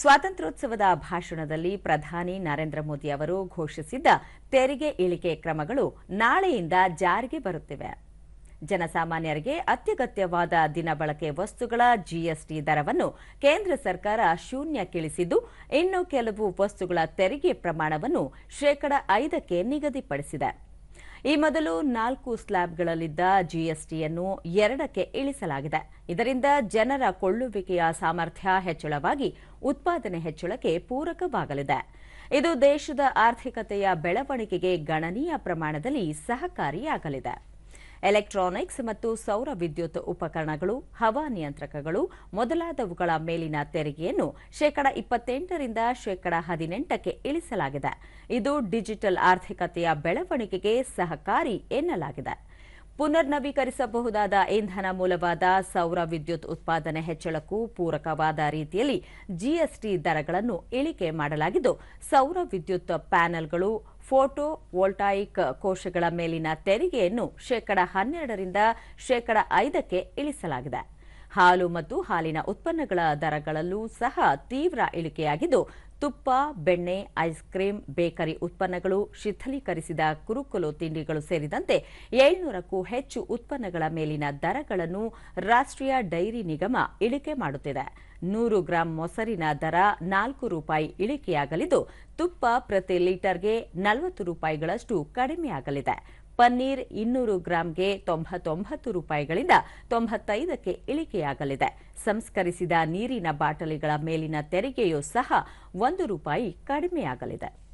ಸ್ವಾತಂತ್ರ್ಯೋತ್ಸವದ ಭಾಷಣದಲ್ಲಿ ಪ್ರಧಾನಿ ನರೇಂದ್ರ ಮೋದಿ ಅವರು ಘೋಷಿಸಿದ್ದ ತೆರಿಗೆ ಇಳಿಕೆ ಕ್ರಮಗಳು ನಾಳೆಯಿಂದ ಜಾರಿಗೆ ಬರುತ್ತಿವೆ. ಜನಸಾಮಾನ್ಯರಿಗೆ ಅತ್ಯಗತ್ಯವಾದ ದಿನಬಳಕೆ ವಸ್ತುಗಳ ಜಿಎಸ್ಟಿ ದರವನ್ನು ಕೇಂದ್ರ ಸರ್ಕಾರ ಶೂನ್ಯಕ್ಕಿಳಿಸಿದ್ದು, ಇನ್ನು ಕೆಲವು ವಸ್ತುಗಳ ತೆರಿಗೆ ಪ್ರಮಾಣವನ್ನು ಶೇಕಡ ಐದಕ್ಕೆ ನಿಗದಿಪಡಿಸಿದೆ. ಈ ಮೊದಲು ನಾಲ್ಕು ಸ್ಲ್ಯಾಬ್ಗಳಲ್ಲಿದ್ದ ಜಿಎಸ್ಟಿಯನ್ನು ಎರಡಕ್ಕೆ ಇಳಿಸಲಾಗಿದೆ. ಇದರಿಂದ ಜನರ ಕೊಳ್ಳುವಿಕೆಯ ಸಾಮರ್ಥ್ಯ ಹೆಚ್ಚಳವಾಗಿ ಉತ್ಪಾದನೆ ಹೆಚ್ಚಳಕ್ಕೆ ಪೂರಕವಾಗಲಿದೆ. ಇದು ದೇಶದ ಆರ್ಥಿಕತೆಯ ಬೆಳವಣಿಗೆಗೆ ಗಣನೀಯ ಪ್ರಮಾಣದಲ್ಲಿ ಸಹಕಾರಿಯಾಗಲಿದೆ. ಎಲೆಕ್ಟ್ರಾನಿಕ್ಸ್ ಮತ್ತು ಸೌರ ವಿದ್ಯುತ್ ಉಪಕರಣಗಳು ಹವಾನಿಯಂತ್ರಕಗಳು ಮೊದಲಾದವುಗಳ ಮೇಲಿನ ತೆರಿಗೆಯನ್ನು ಶೇಕಡ ಇಪ್ಪತ್ತೆಂಟರಿಂದ ಶೇಕಡ ಹದಿನೆಂಟಕ್ಕೆ ಇಳಿಸಲಾಗಿದೆ. ಇದು ಡಿಜಿಟಲ್ ಆರ್ಥಿಕತೆಯ ಬೆಳವಣಿಗೆಗೆ ಸಹಕಾರಿ ಎನ್ನಲಾಗಿದೆ. ಪುನರ್ನವೀಕರಿಸಬಹುದಾದ ಇಂಧನ ಮೂಲವಾದ ಸೌರ ವಿದ್ಯುತ್ ಉತ್ಪಾದನೆ ಹೆಚ್ಚಳಕ್ಕೂ ಪೂರಕವಾದ ರೀತಿಯಲ್ಲಿ ಜಿಎಸ್ಟಿ ದರಗಳನ್ನು ಇಳಿಕೆ ಮಾಡಲಾಗಿದ್ದು, ಸೌರ ವಿದ್ಯುತ್ ಪ್ಯಾನೆಲ್ಗಳು ಫೋಟೋ ವೋಲ್ಟಾಯಿಕ್ ಕೋಶಗಳ ಮೇಲಿನ ತೆರಿಗೆಯನ್ನು ಶೇಕಡ ಹನ್ನೆರಡರಿಂದ ಶೇಕಡ ಐದಕ್ಕೆ ಇಳಿಸಲಾಗಿದೆ. ಹಾಲು ಮತ್ತು ಹಾಲಿನ ಉತ್ಪನ್ನಗಳ ದರಗಳಲ್ಲೂ ಸಹ ತೀವ್ರ ಇಳಿಕೆಯಾಗಿದ್ದು, ತುಪ್ಪ, ಬೆಣ್ಣೆ, ಐಸ್ ಕ್ರೀಂ, ಬೇಕರಿ ಉತ್ಪನ್ನಗಳು ಶಿಥಲೀಕರಿಸಿದ ಕುರುಕುಲು ತಿಂಡಿಗಳು ಸೇರಿದಂತೆ ಏಳ್ನೂರಕ್ಕೂ ಹೆಚ್ಚು ಉತ್ಪನ್ನಗಳ ಮೇಲಿನ ದರಗಳನ್ನು ರಾಷ್ಟ್ರೀಯ ಡೈರಿ ನಿಗಮ ಇಳಿಕೆ ಮಾಡುತ್ತಿದೆ. ನೂರು ಗ್ರಾಂ ಮೊಸರಿನ ದರ ನಾಲ್ಕು ರೂಪಾಯಿ ಇಳಿಕೆಯಾಗಲಿದ್ದು, ತುಪ್ಪ ಪ್ರತಿ ಲೀಟರ್ಗೆ ನಲವತ್ತು ರೂಪಾಯಿಗಳಷ್ಟು ಕಡಿಮೆಯಾಗಲಿದೆ. ಪನ್ನೀರ್ ಇನ್ನೂರು ಗ್ರಾಂಗೆ ತೊಂಬತ್ತೊಂಬತ್ತು ರೂಪಾಯಿಗಳಿಂದ ತೊಂಬತ್ತೈದಕ್ಕೆ ಇಳಿಕೆಯಾಗಲಿದೆ. ಸಂಸ್ಕರಿಸಿದ ನೀರಿನ ಬಾಟಲಿಗಳ ಮೇಲಿನ ತೆರಿಗೆಯೂ ಸಹ ಒಂದು ರೂಪಾಯಿ ಕಡಿಮೆಯಾಗಲಿದೆ.